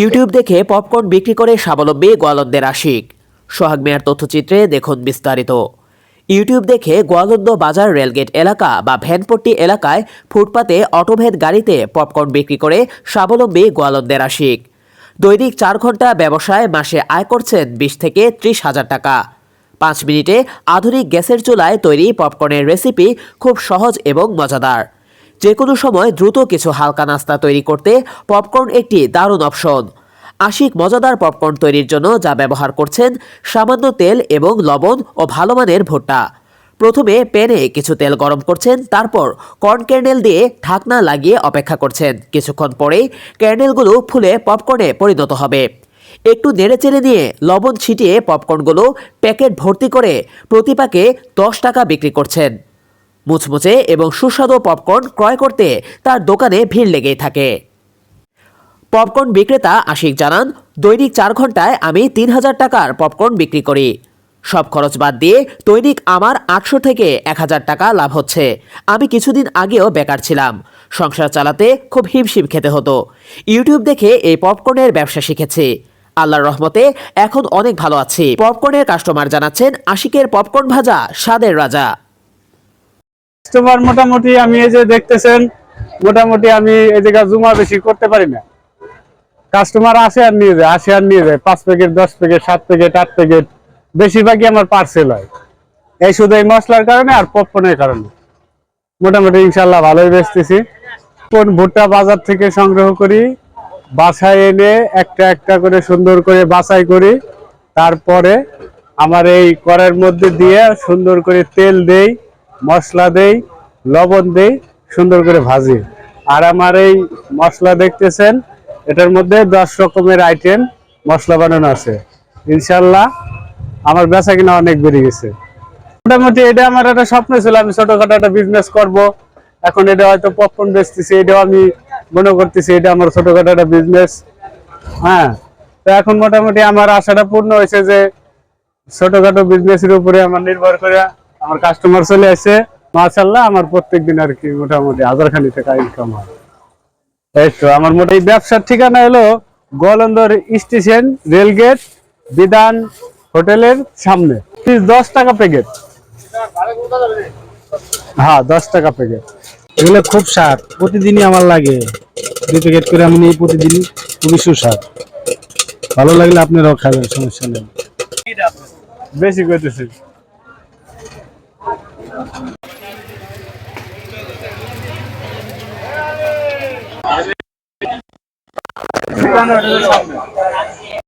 YouTube দেখে popcorn বিক্রি করে স্বাবলম্বী গোয়ালন্দের আশিক। সোহাগ মেয়ার তথ্যচিত্রে দেখুন বিস্তারিত। ইউটিউব দেখে গোয়ালন্দ বাজার রেলগেট এলাকা বা ভ্যানপট্টি এলাকায় ফুটপাতে অটোভেদ গাড়িতে পপকর্ন বিক্রি করে স্বাবলম্বী গোয়ালন্দের আশিক। দৈনিক চার ঘণ্টা ব্যবসায় মাসে আয় করছেন বিশ থেকে ত্রিশ হাজার টাকা। পাঁচ মিনিটে আধুনিক গ্যাসের চুলায় তৈরি পপকর্নের রেসিপি খুব সহজ এবং মজাদার। যে কোনো সময় দ্রুত কিছু হালকা নাস্তা তৈরি করতে পপকর্ন একটি দারুণ অপশন। আশিক, মজাদার পপকর্ন তৈরির জন্য যা ব্যবহার করছেন সামান্য তেল এবং লবণ ও ভালো মানের ভুট্টা। প্রথমে প্যানে কিছু তেল গরম করছেন, তারপর কর্ন ক্যান্ডেল দিয়ে ঢাকনা লাগিয়ে অপেক্ষা করছেন। কিছুক্ষণ পরেই ক্যান্ডেলগুলো ফুলে পপকর্নে পরিণত হবে। একটু নেড়েচেড়ে নিয়ে লবণ ছিটিয়ে পপকর্নগুলো প্যাকেট ভর্তি করে প্রতি প্যাকে দশ টাকা বিক্রি করছেন। মুচমুচে এবং সুস্বাদু পপকর্ন ক্রয় করতে তার দোকানে ভিড় লেগেই থাকে। পপকর্ন বিক্রেতা আশিক জানান, দৈনিক চার ঘন্টায় আমি তিন হাজার টাকার পপকর্ন বিক্রি করি। সব খরচ বাদ দিয়ে দৈনিক আমার আটশো থেকে এক হাজার টাকা লাভ হচ্ছে। আমি কিছুদিন আগেও বেকার ছিলাম। সংসার চালাতে খুব হিমশিম খেতে হতো। ইউটিউব দেখে এই পপকর্নের ব্যবসা শিখেছি। আল্লাহর রহমতে এখন অনেক ভালো আছি। পপকর্নের কাস্টমার জানাচ্ছেন, আশিকের পপকর্ন ভাজা স্বাদের রাজা। কাস্টমার মোটামুটি আমি এই যে দেখতেছেন, মোটামুটি আমি এই জায়গা জুমা বেশি করতে পারি না। কাস্টমার আসে আর নিয়ে যায়, আসে আর নিয়ে যায়, পাঁচ প্যাকেট দশ প্যাকেট সাত প্যাকেট আট প্যাকেট বেশিরভাগই আমার পার্সেল হয়। এই শুধু এই মশলার কারণে আর পপকর্নের কারণে। মোটামুটি ইনশাল্লাহ ভালোই বেচতেছি। কোন ভুট্টা বাজার থেকে সংগ্রহ করি বাসায় এনে একটা একটা করে সুন্দর করে বাছাই করি। তারপরে আমার এই কড়াইয়ের মধ্যে দিয়ে সুন্দর করে তেল দেই। মশলা দেই, লবণ দেই, সুন্দর করে ভাজি। আর আমার এই মশলা দেখতেছেন, এটার মধ্যে দশ রকমের আইটেম মশলা বানানো আছে। ইনশাল্লাহ আমার বেচা কিনা অনেক বেড়ে গেছে। মোটামুটি এটা আমার একটা স্বপ্ন ছিল, আমি ছোটখাটো একটা বিজনেস করব। এখন এটা হয়তো পপকর্ন বেচতেছি, এটাও আমি মনে করতেছি, এটা আমার ছোটখাটো একটা বিজনেস হ্যাঁ তো এখন মোটামুটি আমার আশাটা পূর্ণ হয়েছে যে ছোটখাটো বিজনেসের উপরে আমার নির্ভর করে আমার কাস্টমার চলে আসে মাশাল্লাহ আমার প্রত্যেক দিন আর কি মোটামুটি হাজার খানি টাকা ইনকাম হয়। এই তো, আমার মোটা এই ব্যবসার ঠিকানা হলো গোয়ালন্দর স্টেশন, রেলগেট, বিধান হোটেলের সামনে। দশ টাকা প্যাকেট হ্যাঁ দশ টাকা প্যাকেট এগুলো খুব স্বাদ প্রতিদিনই আমার লাগে। দুই প্যাকেট করে আমি নিই প্রতিদিন খুবই সুস্বাদ। ভালো লাগলে আপনারাও খাবেন, সমস্যা নেই। বেশি করতেছি Thank you.